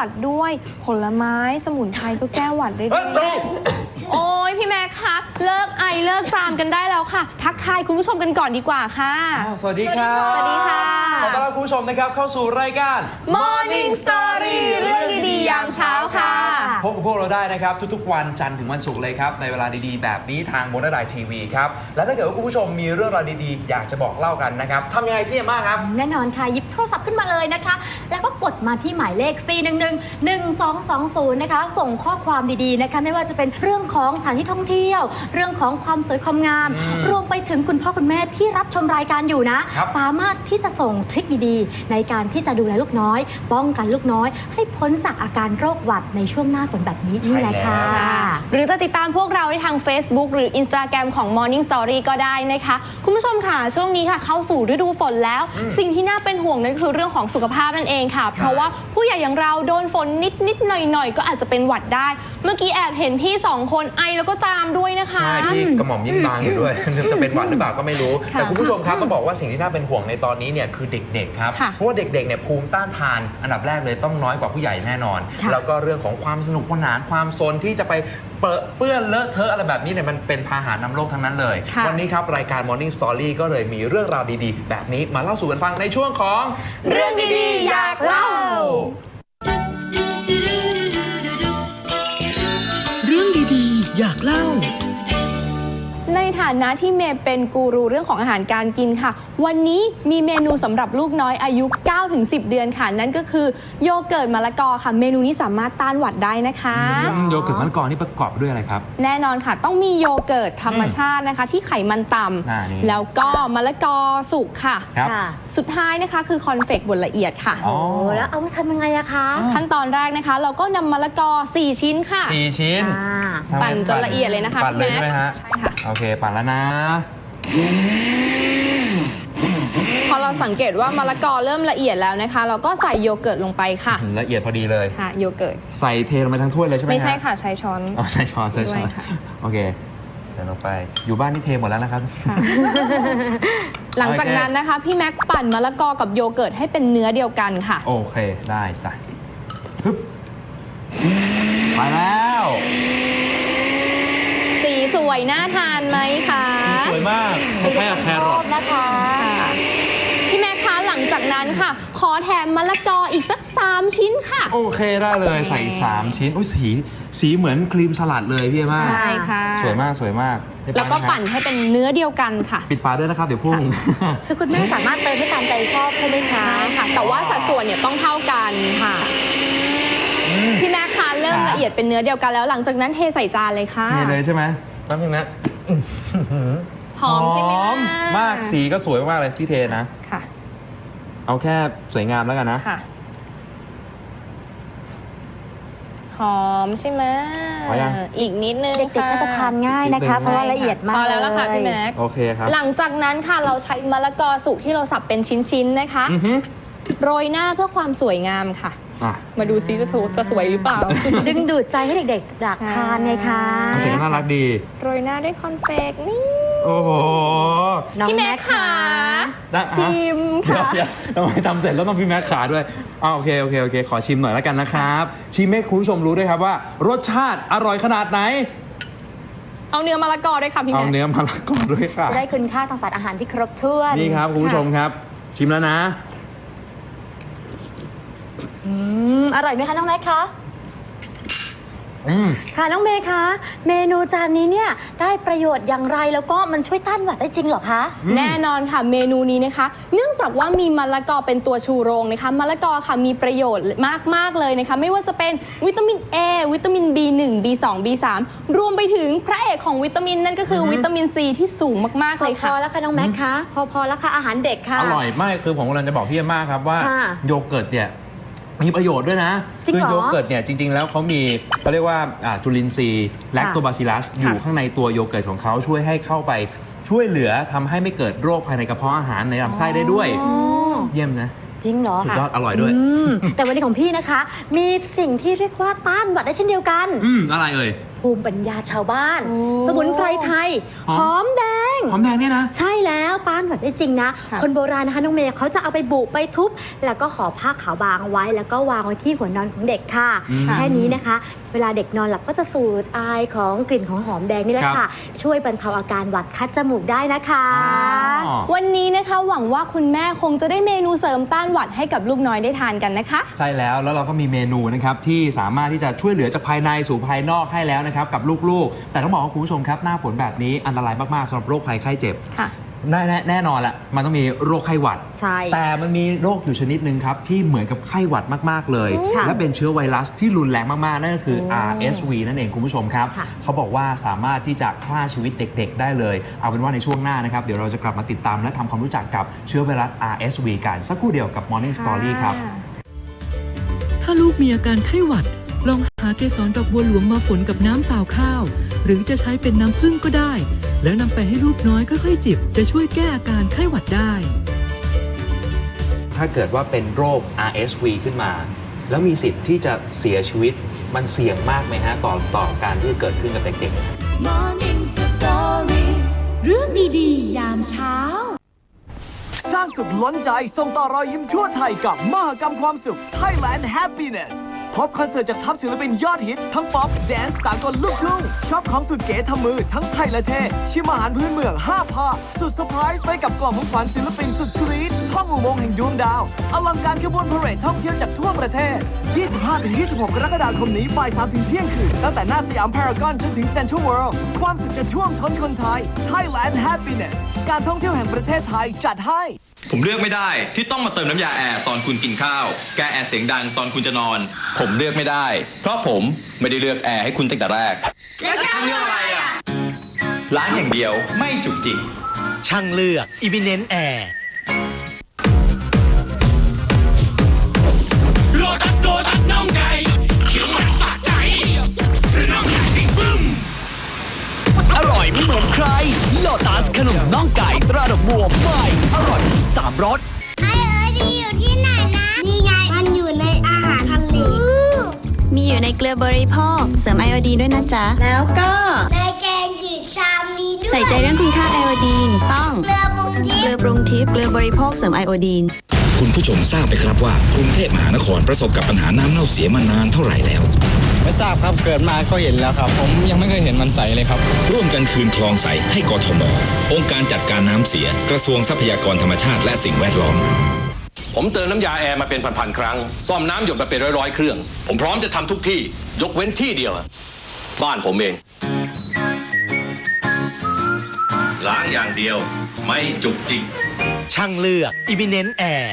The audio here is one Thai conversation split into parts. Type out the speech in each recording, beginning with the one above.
วัดด้วย ผลไม้สมุนไพรก็แก้หวัดได้ด้เฮ้วยใช่โอ้ยพี่แม็กคะ เลิกไอเลิกจามกันได้แล้วค่ะ ทักทายคุณผู้ชมกันก่อนดีกว่าค่ะสวัสดีครับสวัสดีค่ะ ขอต้อนรับคุณผู้ชมนะครับเข้าสู่รายการ Morning Story เรื่องดีๆยามเช้าค่ะ พบกับพวกเราได้นะครับ ทุกๆ วันจันทร์ถึงวันศุกร์เลยครับ ในเวลาดีๆ แบบนี้ทางโมเดลไดทีวีครับ และถ้าเกิดว่าคุณผู้ชมมีเรื่องราวดีๆ อยากจะบอกเล่ากันนะครับทำยังไงพี่เอ็มมาครับ แน่นอนค่ะ หยิบโทรศัพท์ขึ้นมาเลยนะคะ แล้วก็กดมาที่หมายเลข 4 1 1 1 2 2 0 นะคะ ส่งข้อความดีๆนะคะ ไม่ว่าจะเป็นเรื่องของสถานที่ท่องเที่ยว เรื่องของความสวยความงาม อืมรวมไปถึงคุณพ่อคุณแม่ที่รับชมรายการอยู่นะ ครับ สามารถที่จะส่งทริคดีๆ ในการที่จะดูแลลูกน้อย ป้องกันลูกน้อย ให้พ้นจากอาการโรคหวัดในช่วงหน้าฝนแบบนี้นี่แหละค่ะ หรือจะติดตามพวกเราได้ทาง Facebook หรือ Instagram ของ Morning Story ก็ได้นะคะ คุณผู้ชมค่ะ ช่วงนี้ค่ะ เข้าสู่ฤดูฝนแล้วอืมสิ่งที่น่าเป็นห่วงนั่นคือเรื่องของสุขภาพนั่นเองค่ะ เพราะว่าผู้ใหญ่อย่างเราโดนฝนนิดนิดๆหน่อยหน่อยๆก็อาจจะเป็นหวัดได้ เมื่อกี้แอบเห็นพี่สองคนไอแล้วก็จามด้วยนะคะ ใช่พี่กระหม่อมยิ่งบางอยู่ด้วย จะเป็นหวัดหรือเปล่าก็ไม่รู้ค่ะแต่คุณผู้ชมครับต้องบอกว่าสิ่งที่น่าเป็นห่วงในตอนนี้เนี่ยคือเด็กๆครับค่ะเพราะว่าเด็กๆเนี่ยภูมิต้านทาน อันดับแรกเลยต้องน้อยกว่าผู้ใหญ่แน่นอนค่ะแล้วก็เรื่องของความสนุกสนานความโซนที่จะไปเปรอะเปื้อนเลอะเทอะอะไรแบบนี้เนี่ยมันเป็นพาหะนำโรคทั้งนั้นเลยค่ะวันนี้ครับ รายการ Morning Story ก็เลยมีเรื่องราวดีๆ แบบนี้มาเล่าสู่กันฟังในช่วงของ เรื่องดีๆ อยากเล่า เรื่องดีๆ อยากเล่า ในฐานะที่เมย์เป็นกูรูเรื่องของอาหารการกินค่ะ วันนี้มีเมนูสำหรับลูกน้อยอายุ 9-10 เดือนค่ะ นั่นก็คือโยเกิร์ตมะละกอค่ะ เมนูนี้สามารถต้านหวัดได้นะคะโยเกิร์ตมะละกอนี่ประกอบด้วยอะไรครับ แน่นอนค่ะ ต้องมีโยเกิร์ตธรรมชาตินะคะ ที่ไขมันต่อ่านี่ำแล้วก็มะละกอสุกค่ะ ครับสุดท้ายนะคะคือคอนเฟกต์บดละเอียดค่ะ อ๋อ โอ้แล้วเอาไปทำยังไงอะคะขั้นตอนแรกนะคะ เราก็นำมะละกอ 4 ชิ้นค่ะ สี่ชิ้นอ่า ทำไมปั่นจนละเอียดเลยนะคะปั่นเลยพี่ใช่ไหมแม็กฮะ ใช่ค่ะ โอเคปั่นแล้วนะ พอเราสังเกตว่ามะละกอเริ่มละเอียดแล้วนะคะ เราก็ใส่โยเกิร์ตลงไปค่ะ ละเอียดพอดีเลย ค่ะโยเกิร์ต ใส่เทลงไปทั้งถ้วยเลยใช่ไหมไม่ใช่ฮค่ะใช้ช้อน อ๋อใช่ช้อนใช่ช้อนด้วยค่ะ โอเคใส่ลงไป อยู่บ้านนี่เทหมดแล้วนะครับ ค่ะ หลังจากนั้นนะคะ พี่แม็กปั่นมะละกอกับโยเกิร์ตให้เป็นเนื้อเดียวกันค่ะ โอเค ได้จ้ะฮึบไปแล้วสีส วยน่าทานไหมคะสวยมากคล้ายๆกับแครอทนะคะค่ะพี่แม็กคะหลังจากนั้นค่ะ ขอแถมมะละกออีกสักสามชิ้นค่ะ โอเคได้เลยใส่3ชิ้นอุ้ยสีสีเหมือนครีมสลัดเลยพี่เอมากใช่ค่ะ สวยมากสวยมากเรียบร้แล้อวยก็ะครับปั่นให้เป็นเนื้อเดียวกันค่ะ ปิดฝาด้วยนะครับ เดี๋ยวพุ่งคือคุณแม่สามารถเติมให้ตามใจชอบใช่ไหมคะใช่ค่ะ แต่ว่าสัดส่วนเนี่ยต้องเท่ากันค่ะอืมพี่แม็กคะเริ่มครับละเอียดเป็นเนื้อเดียวกันแล้วหลังจากนั้นเทใส่จานเลยค่ะเทเลยใช่ไหมแป๊บนึงนะอื้อหือหอมใช่ไหมหอมล่ะมากสีก็สวยมากๆเลยที่เทนะ ค่ะเอาแค่สวยงามแล้วกันนะ ค่ะ หอมใช่ไหมพอยัง อีกนิดนึงเด็กๆค่ะก็จะทานง่ายนะคะเพราะว่าละเอียดมากพอแล้วล่ะค่ะเยพี่แม็กโอเคครับ หลังจากนั้นค่ะเราใช้มะละกอสุกที่เราสับเป็นชิ้นๆนะคะ อือฮึ โรยหน้าเพื่อความสวยงามค่ะ อะมาดูซิจะถูจะสวยหรือเปล่า ดึงดูดใจให้เด็กๆอยากทานไงคะมันถึงน่ารักดี โรยหน้าด้วยคอนเฟกต์นี่โอ้โหน้องพี่แม็กแม็กค่ะ ได้ชิมค่ะ เดี๋ยวเดี๋ยวทำไมทำเสร็จแล้วต้องพี่แม็กขาด้วยอ้าวโอเคโอเคโอเค ขอชิมหน่อยแล้วกันนะครับ ชิมให้คุณผู้ชมรู้ด้วยครับว่า รสชาติอร่อยขนาดไหน เอาเนื้อมะละกอด้วยค่ะพี่เอาแม็กเนื้อมะละกอด้วยค่ะ จะได้คุณค่าทางสารอาหารที่ครบถ้วน นี่ครับคุณผู้ชมครับ ชิมแล้วนะ อืมอร่อยไหมคะน้องแม็กคะ อืม ค่ะน้องเมย์คะ เมนูจานนี้เนี่ยได้ประโยชน์อย่างไรแล้วก็มันช่วยต้านหวัดได้จริงเหรอคะ อืม แน่นอนค่ะเมนูนี้นะคะ เนื่องจากว่ามีมะละกอเป็นตัวชูโรงนะคะมะละกอค่ะมีประโยชน์มาก ๆ เลยนะคะ ไม่ว่าจะเป็นวิตามิน A วิตามิน B1 B2 B3 รวมไปถึงพระเอกของวิตามินนั่นก็คือออฮึ วิตามิน C ที่สูงมาก ๆพอเลยพค่ะ อแล้วค่ะน้องแม็กซ์คะ พอพอแล้วค่ะอาหารเด็กค่ะ อร่อยมากคือผมกำลังจะบอกพี่เอมมาครับว่าค่ะ โยเกิร์ตเนี่ย มีประโยชน์ด้วยนะจริงคืเหรอโยเกิร์ตเนี่ยจริง ๆ แล้วเขามีเขาเรียกว่าอ่าจุลินทรีย์แลคโตบาซิลัสอยู่ข้างในตัวโยเกิร์ตของเขาช่วยให้เข้าไปช่วยเหลือทำให้ไม่เกิดโรคภายในกระเพาะอาหารในลำไส้ได้ด้วย อ๋อเยี่ยมนะ จริงเหรอสุดค่ะยอดอร่อยด้วย มแต่วันนี้ของพี่นะคะ มีสิ่งที่เรียกว่าต้านหวัดได้เช่นเดียวกัน อืมอะไรเอ่ย ภูมิปัญญาชาวบ้าน โอ้ สมุนไพรไทยหอมหอมแดง หอมแดงเนี่ยนะ ใช่แล้วต้านหวัดได้จริงนะ ค่ะ คนโบราณนะคะน้องเมย์เขาจะเอาไปบุไปทุบ แล้วก็ห่อผ้าขาวบางเอาไว้ แล้วก็วางไว้ที่หัวนอนของเด็กค่ะ อืมแค่นี้นะคะ เวลาเด็กนอนหลับก็จะสูดอายของกลิ่นของหอมแดงนี่แหละครับค่ะ ช่วยบรรเทาอาการหวัดคัดจมูกได้นะคะ อ๋อ วันนี้นะคะหวังว่าคุณแม่คงจะได้เมนูเสริมต้านหวัดให้กับลูกน้อยได้ทานกันนะคะ ใช่แล้วแล้วเราก็มีเมนูนะครับที่สามารถที่จะช่วยเหลือจากภายในสู่ภายนอกให้แล้วนะครับกับลูกๆ แต่ต้องบอกว่าคุณผู้ชมครับหน้าฝนแบบนี้อันตรายมากๆสำหรับโรคภัยไข้เจ็บ ค่ะ แน่แน่แน่นอนแหละมันต้องมีโรคไข้หวัด ใช่ แต่มันมีโรคอยู่ชนิดหนึ่งครับ ที่เหมือนกับไข้หวัดมาก ๆ เลย ค่ะและเป็นเชื้อไวรัสที่รุนแรงมาก ๆ นั่นก็คือ โอ้ RSV นั่นเองคุณผู้ชมครับ ค่ะ เขาบอกว่าสามารถที่จะฆ่าชีวิตเด็ก ๆ ได้เลย เอาเป็นว่าในช่วงหน้านะครับ เดี๋ยวเราจะกลับมาติดตามและทำความรู้จักกับเชื้อไวรัส RSV กันสักครู่เดียวกับ Morning Story ครับ ถ้าลูกมีอาการไข้หวัด ลองหาเกสรดอกบัวหลวงมาฝนกับน้ำสาวข้าว หรือจะใช้เป็นน้ำผึ้งก็ได้ แล้วนำไปให้ลูกน้อยค่อยๆจิบ จะช่วยแก้อาการไข้หวัดได้ ถ้าเกิดว่าเป็นโรค RSV ขึ้นมา แล้วมีสิทธิ์ที่จะเสียชีวิตมันเสี่ยงมากไหมฮะต่อต่อการที่จะเกิดขึ้นกับเด็กๆ Morning Story เรื่องดีๆ ยามเช้า สร้างสุขล้นใจส่งต่อรอยยิ้มทั่วไทยกับมหกรรมความสุข Thailand Happiness พบคอนเสิร์ตจากทัพศิลปินยอดฮิต ทั้งป๊อปแดนซ์สากลลูกทุ่งชอปของสุดเก๋ทำมือทั้งไทยและเทศชิมอาหารพื้นเมือง5ภาคสุดเซอร์ไพรส์ไปกับกล่องของขวัญศิลปินสุดกรี๊ดท่องอุโมงค์แห่งดวงดาวอลังการขบวนพาเหรดท่องเที่ยวจากทั่วประเทศ 25-26 กรกฎาคมนี้บ่าย3ถึงเที่ยงคืนตั้งแต่หน้าสยามพารากอนจนถึงเซ็นทรัลเวิลด์ความสุขจะท่วมท้นคนไทย Thailand Happiness การท่องเที่ยวแห่งประเทศไทยจัดให้ ผมเลือกไม่ได้ที่ต้องมาเติมน้ำยาแอร์ตอนคุณกินข้าว แก้แอร์เสียงดังตอนคุณจะนอน ผมเลือกไม่ได้ เพราะผมไม่ได้เลือกแอร์ให้คุณตั้งแต่แรก แล้วจะเลือกอะไรอะล้างอย่างเดียวไม่จุกจิก ช่างเลือก i m i n e n t Air โลตัสโลตัสน้องไก่ ไม่เหมือนใครโลตัสขนมน่องไก่ตราดอกบัวใหม่อร่อยสามรสไอเอ๋ยดีอยู่ที่ไหนนะ นี่ไง มันอยู่ในอาหารทะเลมีอยู่ในเกลือบริโภคเสริมไอโอดีนด้วยนะจ๊ะ แล้วก็ในแกงจืดชามนี้ด้วย ใส่ใจเรื่องคุณค่าไอโอดีนต้องเกลือปรุงทิเกลืพอย์ปรุงทิพย์เกลือบริโภคเสริมไอโอดีนคุณผู้ชมทราบไหมครับว่ากรุงเทพมหานครประสบกับปัญหาน้ำเน่าเสียมานานเท่าไหร่แล้ว ไม่ทราบครับเกิดมาก็เห็นแล้วครับ ผมยังไม่เคยเห็นมันใสเลยครับ ร่วมกันคืนคลองใสให้กทมองค์การจัดการน้ำเสีย กระทรวงทรัพยากรธรรมชาติและสิ่งแวดล้อม ผมเติมน้ำยาแอร์มาเป็นพันๆครั้ง ซ่อมน้ำหยดมาเป็นร้อยๆเครื่อง ผมพร้อมจะทำทุกที่ ยกเว้นที่เดียวอะบ้านผมเอง ล้างอย่างเดียว ไม่จุกจิกช่างเลือก i m i n e n t Air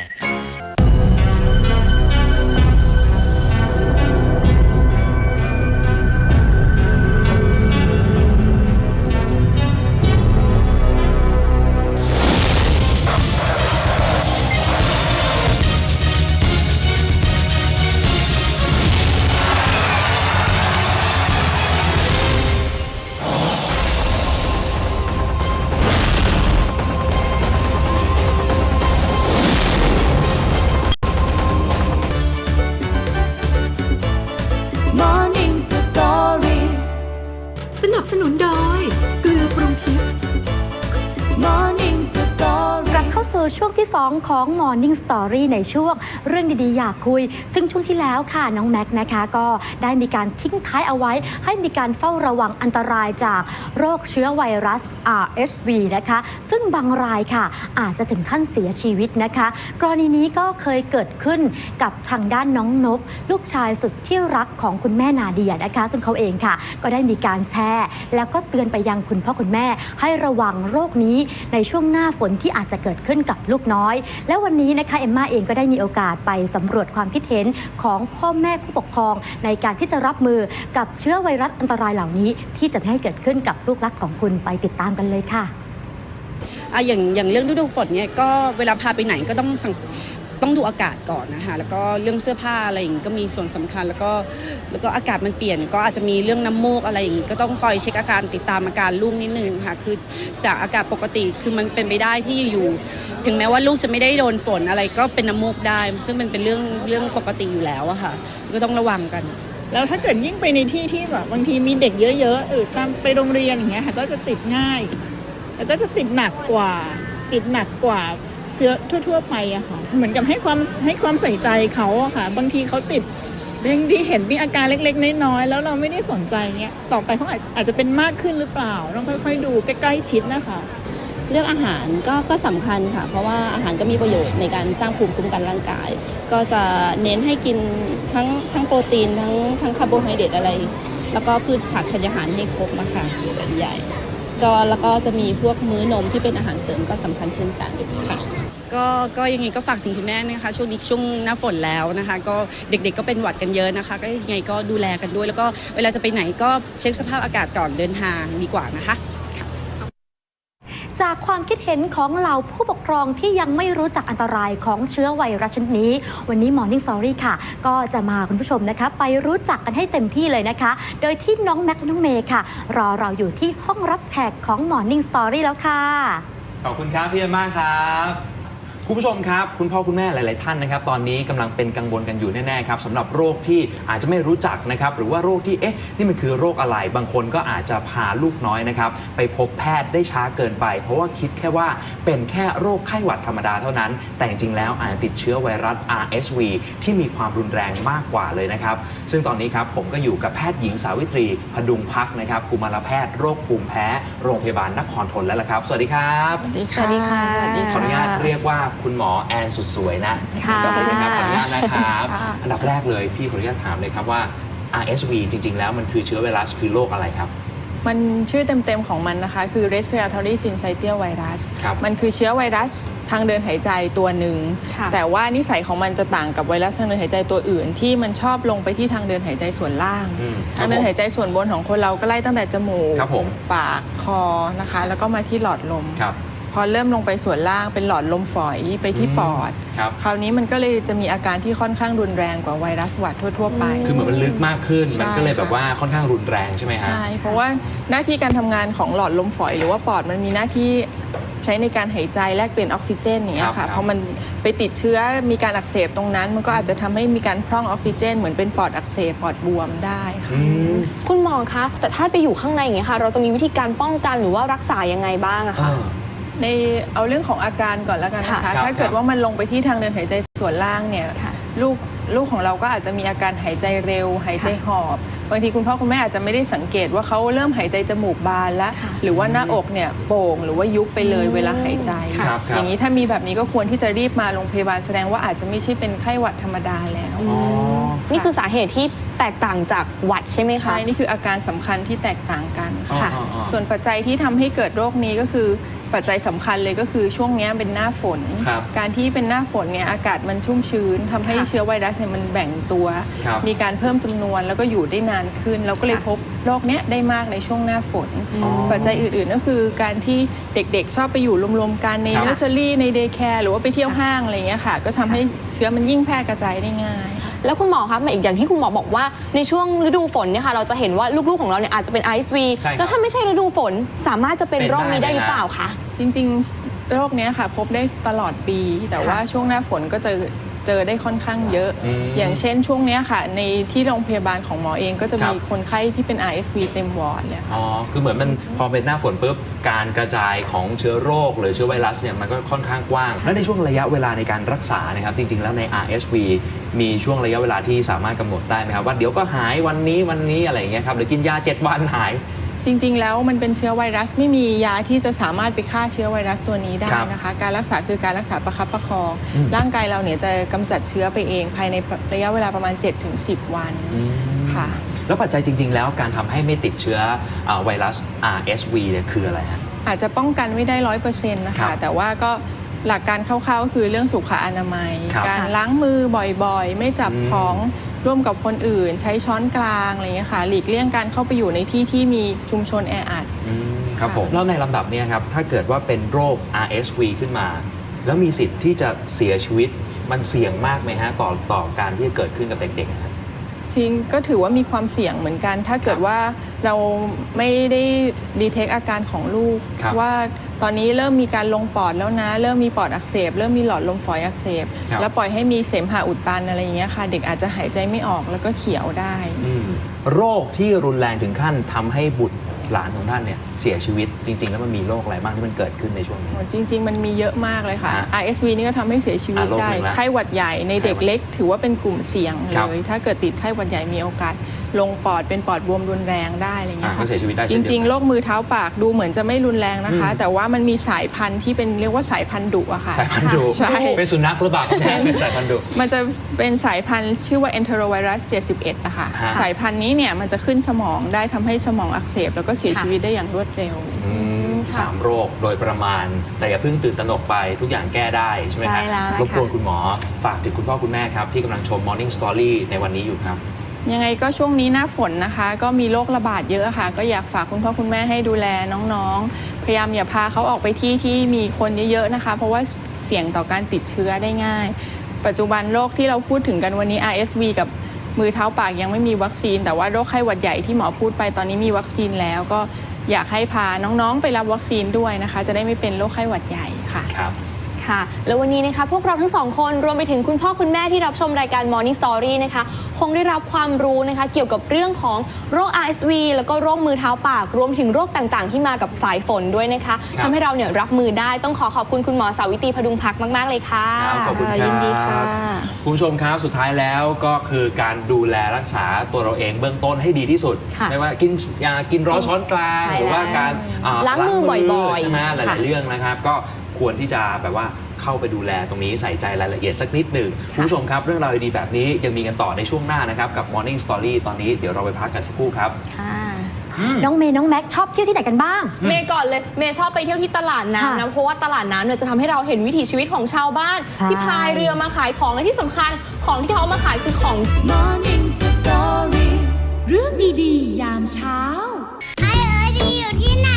2ของ Morning Story ในช่วงเรื่องดีๆ อยากคุย ซึ่งช่วงที่แล้วค่ะน้องแม็กนะคะ ก็ได้มีการทิ้งท้ายเอาไว้ ให้มีการเฝ้าระวังอันตรายจากโรคเชื้อไวรัส RSV นะคะ ซึ่งบางรายค่ะ อาจจะถึงขั้นเสียชีวิตนะคะ กรณีนี้ก็เคยเกิดขึ้นกับทางด้านน้องนบลูกชายสุดที่รักของคุณแม่นาเดียนะคะ ซึ่งเขาเองค่ะ ก็ได้มีการแชร์แล้วก็เตือนไปยังคุณพ่อคุณแม่ ให้ระวังโรคนี้ในช่วงหน้าฝนที่อาจจะเกิดขึ้นกับลูกน้อย และวันนี้นะคะเอมมาเองก็ได้มีโอกาสไปสำรวจความคิดเห็นของพ่อแม่ผู้ปกครอง ในการที่จะรับมือกับเชื้อไวรัสอันตรายเหล่านี้ ที่จะให้เกิดขึ้นกับลูกรักของคุณไปติดตามกันเลยค่ะอะอย่างอย่างเรื่องฤดูฝนเนี่ยก็เวลาพาไปไหนก็ต้อง ต้องดูอากาศก่อนนะคะแล้วก็เรื่องเสื้อผ้าอะไรอย่างงี้ก็มีส่วนสำคัญ แล้วก็แล้วก็อากาศมันเปลี่ยน ก็อาจจะมีเรื่องน้ำมูกอะไรอย่างงี้ก็ต้องคอยเช็คอาการติดตามอาการลูกนิดนึงค่ะคือจากอากาศปกติคือมันเป็นไปได้ที่อยู่ถึงแม้ว่าลูกจะไม่ได้โดนฝนอะไรก็เป็นน้ำมูกได้ ซึ่งมันเป็นเรื่องเรื่องปกติอยู่แล้วอะค่ะ ก็ต้องระวังกันแล้วถ้าเกิดยิ่งไปในที่ที่แบบบางทีมีเด็กเยอะๆเออตามไปโรงเรียนอย่างเงี้ยค่ะก็จะติดง่าย แล้วก็จะติดหนักกว่า ติดหนักกว่า เชื้อทั่ว ๆ ไปอะค่ะ เหมือนกับให้ความให้ความใส่ใจเขาอะค่ะ บางทีเขาติดบางทีเห็นมีอาการเล็กๆน้อยๆแล้วเราไม่ได้สนใจเงี้ยต่อไปเขาอาจอาจจะเป็นมากขึ้นหรือเปล่าต้องค่อย ๆ ดูใกล้ๆชิดนะคะ เรื่องอาหารก็ก็สำคัญค่ะ เพราะว่าอาหารก็มีประโยชน์ในการสร้างภูมิคุ้มกันร่างกาย ก็จะเน้นให้กินทั้งทั้งโปรตีนทั้งทั้งคาร์โบไฮเดรตอะไร แล้วก็พืชผักธัญญาหารให้ครบนะคะส่วนใหญ่ก็แล้วก็จะมีพวกมื้อนมที่เป็นอาหารเสริมก็สำคัญเช่นกันค่ะ ก็ก็ยังไงก็ฝากถึงคุณแม่นะคะช่วงนี้ช่วงหน้าฝนแล้วนะคะ ก็เด็กๆก็เป็นหวัดกันเยอะนะคะ ก็ยังไงก็ดูแลกันด้วย แล้วก็เวลาจะไปไหนก็เช็คสภาพอากาศก่อนเดินทางดีกว่านะคะ จากความคิดเห็นของเหล่าผู้ปกครองที่ยังไม่รู้จักอันตรายของเชื้อไวรัสชนิดนี้ วันนี้ Morning Story ค่ะ ก็จะมาคุณผู้ชมนะคะ ไปรู้จักกันให้เต็มที่เลยนะคะ โดยที่น้องแม็กและน้องเมย์ค่ะ รอเราอยู่ที่ห้องรับแขกของ Morning Story แล้วค่ะ ขอบคุณครับพี่เอ็มมากครับ คุณผู้ชมครับ คุณพ่อคุณแม่หลาย ๆ ท่านนะครับ ตอนนี้กำลังเป็นกังวลกันอยู่แน่ ๆ ครับสำหรับโรคที่อาจจะไม่รู้จักนะครับ หรือว่าโรคที่เอ๊ะนี่มันคือโรคอะไร บางคนก็อาจจะพาลูกน้อยนะครับ ไปพบแพทย์ได้ช้าเกินไป เพราะว่าคิดแค่ว่าเป็นแค่โรคไข้หวัดธรรมดาเท่านั้น แต่จริง ๆ แล้วอาจจะติดเชื้อไวรัส RSV ที่มีความรุนแรงมากกว่าเลยนะครับ ซึ่งตอนนี้ครับผมก็อยู่กับแพทย์หญิงสาวิตรีพดุงพักนะครับกุมารแพทย์โรคภูมิแพ้โรงพยาบาลนครทนแล้วละครับ สวัสดีครับสวัสดีค่ะ ขออนุญาตเรียกว่าคุณหมอแอนสุดสวยนะค่ะขอบคุณครับขออนุญาตนะครับค่ะอันดับแรกเลยพี่ขออนุญาตถามเลยครับว่า RSV จริง ๆ แล้วมันคือเชื้อไวรัสคือโรคอะไรครับ มันชื่อเต็มๆของมันนะคะ คือ respiratory syncytial virus ครับ มันคือเชื้อไวรัสทางเดินหายใจตัวหนึ่ง ค่ะ แต่ว่านิสัยของมันจะต่างกับไวรัสทางเดินหายใจตัวอื่น ที่มันชอบลงไปที่ทางเดินหายใจส่วนล่าง อืมทางเดินหายใจส่วนบนของคนเราก็ไล่ตั้งแต่จมูก ครับผมปาก คอนะคะ แล้วก็มาที่หลอดลม ครับ พอเริ่มลงไปส่วนล่างเป็นหลอดลมฝอยไปที่ปอด ครับ คราวนี้มันก็เลยจะมีอาการที่ค่อนข้างรุนแรงกว่าไวรัสหวัดทั่ว ๆ ไป คือเหมือนมันลึกมากขึ้นใช่มันก็เลยแบบค่ะว่าค่อนข้างรุนแรงใช่ไหมฮะ ใช่ เพราะว่าหน้าที่การทำงานของหลอดลมฝอย หรือว่าปอดมันมีหน้าที่ใช้ในการหายใจแลกเปลี่ยนออกซิเจนอย่างเงี้ครัยบค่ะครับพอมันไปติดเชื้อมีการอักเสบตรงนั้น มันก็อาจจะทำให้มีการพร่องออกซิเจน เหมือนเป็นปอดอักเสบปอดบวมได้ค่ะ อืม คุณหมอคะ แต่ถ้าไปอยู่ข้างในอย่างเงี้ยค่ะ เราจะมีวิธีการป้องกันหรือว่ารักษายังไงบ้างอะคะ ในเอาเรื่องของอาการก่อนแล้วกันนะค่ะคะครับถ้าเกิคดรับว่ามันลงไปที่ทางเดินหายใจส่วนล่างเนี่ย ค่ะ ลูกลูกของเราก็อาจจะมีอาการหายใจเร็ว หายใจหอบ บางทีคุณพ่อคุณแม่อาจจะไม่ได้สังเกตว่าเขาเริ่มหายใจจมูกบานแล้ว ค่ะหรือว่าหน้าอกเนี่ยโป่งหรือว่ายุบไปเลยอืมเวลาหายใจครับครับ อย่างนี้ถ้ามีแบบนี้ก็ควรที่จะรีบมาโรงพยาบาลแสดงว่าอาจจะไม่ใช่เป็นไข้หวัดธรรมดาแล้วอ๋อนี่คือสาเหตุที่แตกต่างจากหวัดใช่ไหมคะ ใช่นี่คืออาการสำคัญที่แตกต่างกันค่ะส่วนปัจจัยที่ทำให้เกิดโรคนี้ก็คือ ปัจจัยสำคัญเลยก็คือช่วงเนี้ยเป็นหน้าฝน ครับการที่เป็นหน้าฝนเนี่ยอากาศมันชุ่มชื้นทำให้ค่ะเชื้อไวรัสเนี่ยมันแบ่งตัว ครับมีการเพิ่มจำนวนแล้วก็อยู่ได้นานขึ้น เราก็เลยค่ะ พบ โรคเนี้ยได้มากในช่วงหน้าฝนอ๋อปัจจัยอื่นๆก็คือการที่เด็กๆ ชอบไปอยู่รวมๆกันในครับเนอร์เซอรี่ในเดย์แคร์หรือว่าไปเที่ยวห้างอะไรอย่างเงี้ยค่ะ ก็ทำให้เชื้อมันยิ่งแพร่กระจายได้ง่าย แล้วคุณหมอครับอีกอย่างที่คุณหมอบอกว่าในช่วงฤดูฝนเนี่ยค่ะเราจะเห็นว่าลูกๆของเราเนี่ยอาจจะเป็นไอซ์วีใช่ครับแล้วถ้าไม่ใช่ฤดูฝนสามารถจะเป็นเป็นโรคนี้ได้ได้ไหมหรือเปล่าคะจริงๆโรคเนี้ยค่ะ พบได้ตลอดปี แต่ว่าช่วงหน้าฝนก็จะ เจอได้ค่อนข้างเยอะ อืมอย่างเช่นช่วงเนี้ยค่ะ ในที่โรงพยาบาลของหมอเองก็จะครับมีคนไข้ที่เป็น RSV เต็มวอร์ดเลยค่ะ อ๋อ คือเหมือนมันพอเป็นหน้าฝนปุ๊บการกระจายของเชื้อโรค หรือเชื้อไวรัสเนี่ยมันก็ค่อนข้างกว้าง และในช่วงระยะเวลาในการรักษานะครับ จริง ๆ แล้วใน RSV มีช่วงระยะเวลาที่สามารถกำหนดได้ไหมครับ ว่าเดี๋ยวก็หายวันนี้วันนี้อะไรอย่างเงี้ยครับ หรือกินยา 7 วันหาย จริงๆ แล้วมันเป็นเชื้อไวรัสไม่มียาที่จะสามารถไปฆ่าเชื้อไวรัสตัวนี้ได้ครับนะคะ การรักษาคือการรักษาประคับประคอง อืม ร่างกายเราเนี่ยจะกำจัดเชื้อไปเอง ภายในระยะเวลาประมาณ 7-10 วันอืมค่ะ แล้วปัจจัยจริง ๆ แล้วการทำให้ไม่ติดเชื้ออ่าไวรัส RSV เนี่ยคืออะไรฮะ อาจจะป้องกันไม่ได้ร้อยเปอร์เซ็นต์นะครัคะ บแต่ว่าก็หลักการคร่าวๆก็คือเรื่องสุขอนามัย ครับการล้างมือบ่อยๆ ไม่จับอืมของ ร่วมกับคนอื่น ใช้ช้อนกลางอะไรอย่างเงี้ยค่ะ หลีกเลี่ยงการเข้าไปอยู่ในที่ที่มีชุมชนแออัด อืมครับผม แล้วในลำดับเนี้ครับ ถ้าเกิดว่าเป็นโรค RSV ขึ้นมา แล้วมีสิทธิ์ที่จะเสียชีวิต มันเสี่ยงมากไหมฮะ ต่อต่อการที่จะเกิดขึ้นกับเด็กๆอะครับจ ริงก็ถือว่ามีความเสี่ยงเหมือนกัน ถ้าเกิดว่าเราไม่ได้ดีเทคอาการของลูก ครับว่าตอนนี้เริ่มมีการลงปอดแล้วนะ เริ่มมีปอดอักเสบ เริ่มมีหลอดลมฝอยอักเสบ ครับ แล้วปล่อยให้มีเสมหะอุดตันอะไรอย่างเงี้ยค่ะ เด็กอาจจะหายใจไม่ออกแล้วก็เขียวได้ อืมโรคที่รุนแรงถึงขั้นทำให้บุตร หลานของท่านเนี่ยเสียชีวิตจริง ๆ แล้วมันมีโรคอะไรบ้างที่มันเกิดขึ้นในช่วงนี้โอ้จริง ๆ มันมีเยอะมากเลยค่ะ ฮะ RSV นี่ก็ทำให้เสียชีวิตอะโรคได้หนึ่งละไข้หวัดใหญ่ในเด็กเล็ก ถือว่าเป็นกลุ่มเสี่ยงครับเลย ถ้าเกิดติดไข้หวัดใหญ่มีโอกาส ลงปอดเป็นปอดบวมรุนแรงได้อะไรเงี้ยอะค่ะก็เสียชีวิตได้จเช่นเดียวกันริง ๆโรคมือเท้าปากดูเหมือนจะไม่รุนแรงนะคะ อืม แต่ว่ามันมีสายพันธุ์ที่เป็นเรียกว่าสายพันธุ์ดุอะค่ะ สายพันธุ์ดุใช่ เป็นสุนัขหรือเปล่าไม่ใช่เป็นสายพันธุ์ดุ มันจะเป็นสายพันธุ์ชื่อว่า enterovirus 71อะค่ะ ฮะสายพันธุ์นี้เนี่ยมันจะขึ้นสมองได้ทำให้สมองอักเสบแล้วก็เสียชีวิตได้อย่างรวดเร็ว อืมสามโรคโดยประมาณ แต่อย่าเพิ่งตื่นตระหนกไปทุกอย่างแก้ได้ใช่ไหมครับใช่แล้วนะคะ รบกวนคุณหมอฝากถึงคุณพ่อคุณแม่ครับ ที่กำลังชม Morning Story ในวันนี้อยู่ครับ ยังไงก็ช่วงนี้หน้าฝนนะคะ ก็มีโรคระบาดเยอะค่ะ ก็อยากฝากคุณพ่อคุณแม่ให้ดูแลน้องๆ พยายามอย่าพาเขาออกไปที่ที่มีคนเยอะๆนะคะ เพราะว่าเสี่ยงต่อการติดเชื้อได้ง่าย ปัจจุบันโรคที่เราพูดถึงกันวันนี้ RSV กับ มือเท้าปากยังไม่มีวัคซีน แต่ว่าโรคไข้หวัดใหญ่ที่หมอพูดไปตอนนี้มีวัคซีนแล้ว ก็อยากให้พาน้องๆไปรับวัคซีนด้วยนะคะ จะได้ไม่เป็นโรคไข้หวัดใหญ่ค่ะครับ ค่ะ แล้ววันนี้นะคะพวกเราทั้งสองคนรวมไปถึงคุณพ่อคุณแม่ที่รับชมรายการ Morning Story นะคะคงได้รับความรู้นะคะเกี่ยวกับเรื่องของโรค RSV แล้วก็โรคมือเท้าปาก รวมถึงโรคต่างๆ ที่มากับสายฝนด้วยนะคะครับทำให้เราเนี่ยรับมือได้ต้องขอขอบคุณคุณหมอสาวิตรีพดุงพักมาก ๆ เลยค่ะครับขอบคุณครับ ยินดีค่ะ คุณผู้ชมครับสุดท้ายแล้วก็คือการดูแลรักษาตัวเราเองเบื้องต้นให้ดีที่สุด ค่ะไม่ว่ากินยากินร้อนช้อนกลางใช่หรือว่าการอ่ล้างมือบ่อยๆใช่ไหมหค่ะลายๆเรื่องนะครับ ก็ควรที่จะแบบว่า เข้าไปดูแลตรงนี้ใส่ใจรายละเอียดสักนิดหนึ่งคุณผู้ชมครับ เรื่องราวดีๆแบบนี้ยังมีกันต่อในช่วงหน้านะครับกับ Morning Story ตอนนี้เดี๋ยวเราไปพักกันสักครู่ครับ ค่ะอืม น้องเมย์น้องแม็กชอบเที่ยวที่ไหนกันบ้างเมย์ก่อนเลย เมย์ชอบไปเที่ยวที่ตลาดน้ำค่ะนะ เพราะว่าตลาดน้ำเนี่ยจะทำให้เราเห็นวิถีชีวิตของชาวบ้าน ใช่ ที่พายเรือมาขายของและที่สำคัญของที่เขาเอามาขายคือของ Morning Story เรื่องดี ๆ ยามเช้า ไอเอ๋ยดีอยู่ที่ไหนนะนี่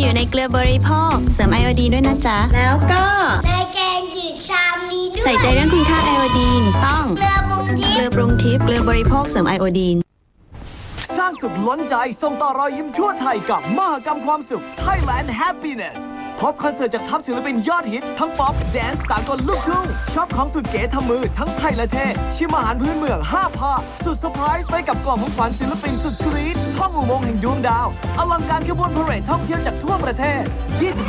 อยู่ในเกลือบริโภค เสริมไอโอดีนด้วยนะจ๊ะ แล้วก็ ในแกงจืดชามนี้ด้วยใส่ใจเรื่องคุณค่าไอโอดีนต้องเกลือปรุงทิเกลืพอย์ปรุงทิพย์เกลือบริโภคเสริมไอโอดีน สร้างสุขล้นใจ ส่งต่อรอยยิ้มทั่วไทยกับมหกรรมความสุข Thailand Happiness พบคอนเสิร์ตจากทัพศิลปินยอดฮิต ทั้งป๊อปแดนซ์สากลลูกทุ่งชอบของสุดเก๋ทำมือทั้งไทยและเทศชิมอาหารพื้นเมือง 5 ภาคสุดเซอร์ไพรส์ไปกับกล่องของขวัญศิลปินสุดกรี๊ด ท่องอุโมงค์แห่งดวงดาว อลังการขบวนพาเหรดท่องเที่ยวจากทั่วประเทศ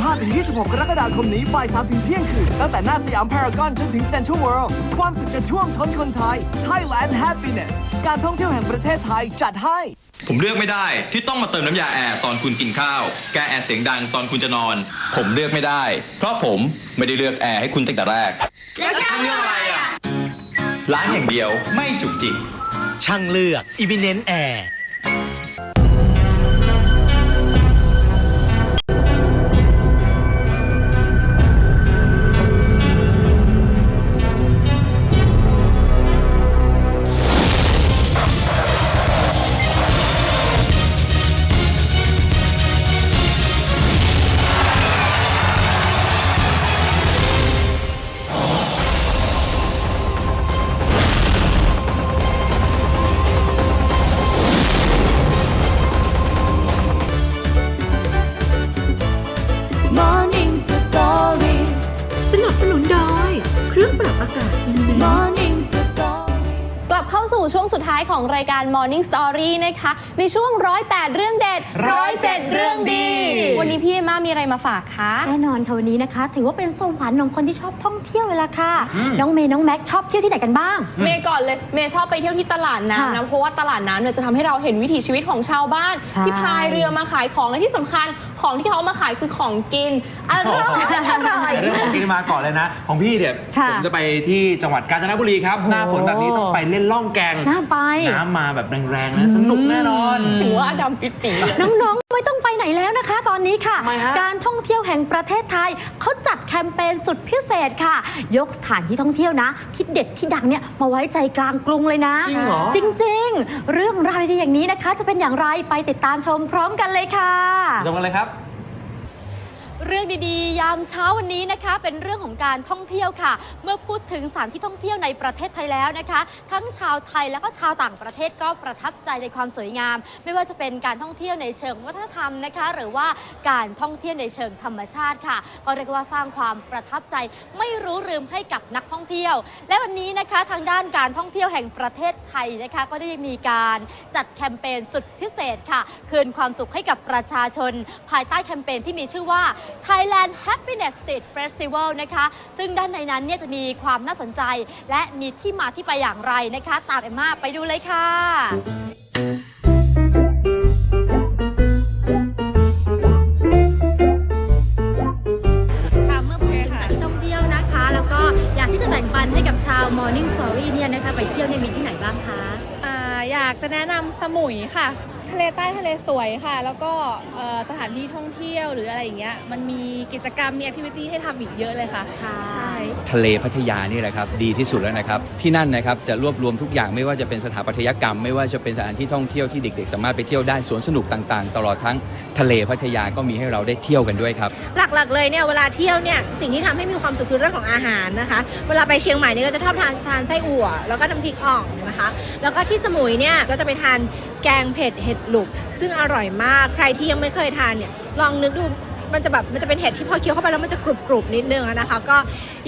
25-26 กรกฎาคมนี้บ่าย3ถึงเที่ยงคืน ตั้งแต่หน้าสยามพารากอนจนถึงเซ็นทรัลเวิลด์ความสุขจะท่วมท้นคนไทย Thailand Happiness การท่องเที่ยวแห่งประเทศไทยจัดให้ ผมเลือกไม่ได้ที่ต้องมาเติมน้ำยาแอร์ตอนคุณกินข้าว แก้แอร์เสียงดังตอนคุณจะนอน ผมเลือกไม่ได้ เพราะผมไม่ได้เลือกแอร์ให้คุณตั้งแต่แรก แล้วช่างเรื่องอะไรอะล้างอย่างเดียวไม่จุกจิก ช่างเลือก โดย เครื่องปรับอากาศอินเดียกลับเข้าสู่ช่วงสุดท้ายของรายการ Morning Story นะคะ ในช่วงร้อยแปดเรื่องเด็ดร้อยเจ็ดเรื่องดี วันนี้พี่เมามีอะไรมาฝากคะ แน่นอนค่ะวันนี้นะคะ ถือว่าเป็นสวรรค์ของคนที่ชอบท่องเที่ยวเลยล่ค่ะน้องเมย์น้องแม็กชอบเที่ยวที่ไหนกันบ้าง เมย์ก่อนเลยเมย์ชอบไปเที่ยวที่ตลาดน้ำนะเพราะว่าตลาดน้ำเนี่ยจะทำให้เราเห็นวิถีชีวิตของชาวบ้านที่พายเรือมาขายของและที่สำคัญ ของที่เขาเอามาขายคือของกินอร่อยอร่อย เรื่องของกินมาก่อนเลยนะ ของพี่เนี่ยค่ะผมจะไปที่จังหวัดกาญจนบุรีครับ หน้าฝนแบบนี้ต้องไปเล่นล่องแกง น่าไป น้ำมาแบบแรงๆนะสนุกแน่นอน ถือว่าดำปิดปีน้องๆ ไม่ต้องไปไหนแล้วนะคะ ตอนนี้ค่ะ ทำไมฮะ การท่องเที่ยวแห่งประเทศไทยเขาจัดแคมเปญสุดพิเศษค่ะ ยกสถานที่ท่องเที่ยวนะ ที่เด็ดที่ดังเนี่ยมาไว้ใจกลางกรุงเลยนะ จริงเหรอ จริงๆ เรื่องราวดีๆอย่างนี้นะคะ จะเป็นอย่างไรไปติดตามชมพร้อมกันเลยค่ะชมกันเลยครับ เรื่องดีๆ ยามเช้าวันนี้นะคะ เป็นเรื่องของการท่องเที่ยวค่ะ เมื่อพูดถึงสถานที่ท่องเที่ยวในประเทศไทยแล้วนะคะ ทั้งชาวไทยแล้วก็ชาวต่างประเทศก็ประทับใจในความสวยงาม ไม่ว่าจะเป็นการท่องเที่ยวในเชิงวัฒนธรรมนะคะ หรือว่าการท่องเที่ยวในเชิงธรรมชาติค่ะ ก็เรียกว่าสร้างความประทับใจไม่รู้ลืมให้กับนักท่องเที่ยว และวันนี้นะคะทางด้านการท่องเที่ยวแห่งประเทศไทยนะคะ ก็ได้มีการจัดแคมเปญสุดพิเศษค่ะ คืนความสุขให้กับประชาชน ภายใต้แคมเปญที่มีชื่อว่า Thailand Happiness Street Festival นะคะ ซึ่งด้านในนั้นเนี่ยจะมีความน่าสนใจ และมีที่มาที่ไปอย่างไรนะคะ ตามเอมมาไปดูเลยค่ะค่ะเมื่อพูดถึงสถานที่องเที่ยวนะคะแล้วก็อยากที่จะแบ่งปันให้กับชาว Morning Story เนี่ยนะคะไปเที่ยวเนี่ยมีที่ไหนบ้างคะ อ่า อยากจะแนะนำสมุยค่ะ ทะเลใต้ทะเลสวยค่ะ แล้วก็เอ่อสถานที่ท่องเที่ยวหรืออะไรอย่างเงี้ยมันมีกิจกรรมมีแอคทิวิตี้ให้ทำอีกเยอะเลยค่ะ ใช่ ทะเลพัทยานี่แหละครับดีที่สุดแล้วนะครับ ที่นั่นนะครับจะรวบรวมทุกอย่างไม่ว่าจะเป็นสถาปัตยกรรม ไม่ว่าจะเป็นสถานที่ท่องเที่ยวที่เด็ก ๆ สามารถไปเที่ยวได้สวนสนุกต่างๆ ตลอดทั้งทะเลพัทยาก็มีให้เราได้เที่ยวกันด้วยครับ หลักๆเลยเนี่ยเวลาเที่ยวเนี่ยสิ่งที่ทำให้มีความสุขคือเรื่องของอาหารนะคะ เวลาไปเชียงใหม่เนี่ยก็จะชอบทานทานไส้อั่ว แล้วก็น้ำพริกอ่องนะคะ แล้วก็ที่สมุยเนี่ยก็จะไปทาน แกงเผ็ดเห็ดหลุก ซึ่งอร่อยมาก ใครที่ยังไม่เคยทานเนี่ย ลองนึกดูมันจะแบบมันจะเป็นเห็ดที่พอเคี้ยวเข้าไปแล้วมันจะกรุบกรุบๆนิดนึงนะคะ ก็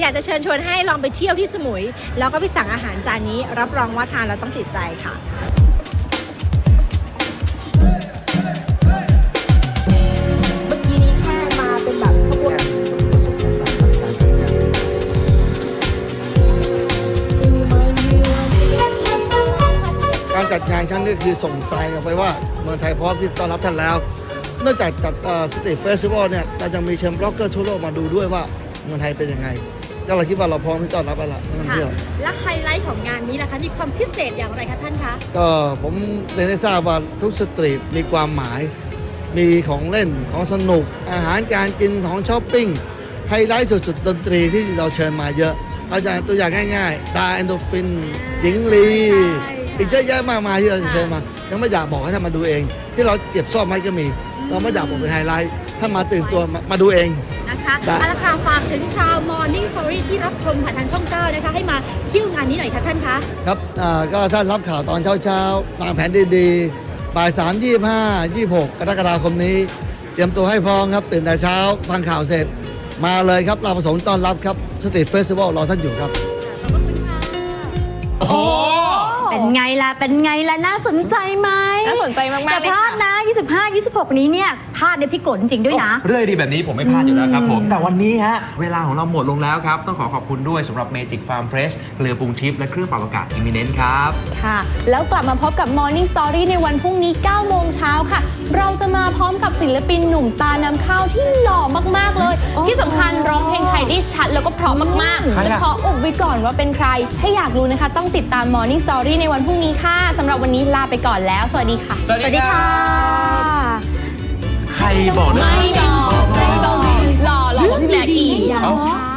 อยากจะเชิญชวนให้ลองไปเที่ยวที่สมุย แล้วก็ไปสั่งอาหารจานนี้ รับรองว่าทานแล้วต้องติดใจค่ะ จัดงานครั้งนี้คือส่งไซน์ออกไปว่าเมืองไทยพร้อมที่ต้อนรับท่านแล้วนอกจากจัดสตรีทเฟสติวัลเนี่ยเรายังมีเชิญบล็อกเกอร์ทั่วโลกมาดูด้วยว่าเมืองไทยเป็นยังไงก็เราคิดว่าเราพร้อมที่ต้อนรับแล้วล่ะนักท่องค่ะเที่ยวและไฮไลท์ของงานนี้ล่ะคะมีความพิเศษอย่างไรคะท่านคะก็ผมเรียนให้ทราบว่าทุกสตรีทมีความหมาย มีของเล่นของสนุก อาหารการกินของช้อปปิ้งไฮไลท์สุดๆดนตรีที่เราเชิญมาเยอะเอาอย่างตัวอย่างง่ายๆตาแอนโดฟินหญิงลี อีกเยอะแยะมากมายที่เราจะเชิญมา ยังไม่อยากบอกให้ท่านมาดูเอง ที่เราเก็บซ่อมไว้ก็มี เราไม่อยากบอกเป็นไฮไลท์ถ้ามาตื่นตัวมามาดูเอง นะคะได้ เอาละค่ะฝากถึงชาว Morning Story ที่รับชมผ่านทางช่องเก้านะคะ ให้มาเที่ยวงานนี้หน่อยค่ะท่านคะ ครับอ่าก็ท่านรับข่าวตอนเช้าๆวางแผนดีๆบ่ายสามยี่ห้ายี่หกกรกฎาคมนี้ เตรียมตัวให้พร้อมครับ ตื่นแต่เช้า ฟังข่าวเสร็จ มาเลยครับเราประสงค์ต้อนรับครับสตรีทเฟสติวัลรอท่านอยู่ครับโอ้โห เป็นไงล่ะ เป็นไงล่ะ น่าสนใจไหมน่าสนใจมากๆแต่เลยพลาค่ะดนะ 25 26 นี้เนี่ยพลาดในยพี่กดจริงๆด้วยนะ เรื่อยดีแบบนี้ผมไม่พลาดอยู่แล้วครับผม แต่วันนี้ฮะ เวลาของเราหมดลงแล้วครับ ต้องขอขอบคุณด้วยสำหรับ Magic Farm Fresh เกลือปรุงทิพย์และเครื่องปรับอากาศ Eminent ครับ ค่ะ แล้วกลับมาพบกับ Morning Story ในวันพรุ่งนี้ 9 โมงเช้าค่ะ เราจะมาพร้อมกับศิลปินหนุ่มตานำข้าวที่หล่อมาก ๆ เลยที่สำคัญร้องเพลงไทยได้ชัดแล้วก็เพราะมากใครๆอะจะขออุบไว้ก่อนว่าเป็นใคร ถ้าอยากรู้นะคะ ต้องติดตาม Morning Story ในวันพรุ่งนี้ค่ะสำหรับวันนี้ลาไปก่อนแล้ว สวัสดีค่ะ สวัสดีค่ะ ใครบอกนะ ไม่บอกไม่บอกหล่อหล่อกว่าพี่แม็กอีกยามเช้า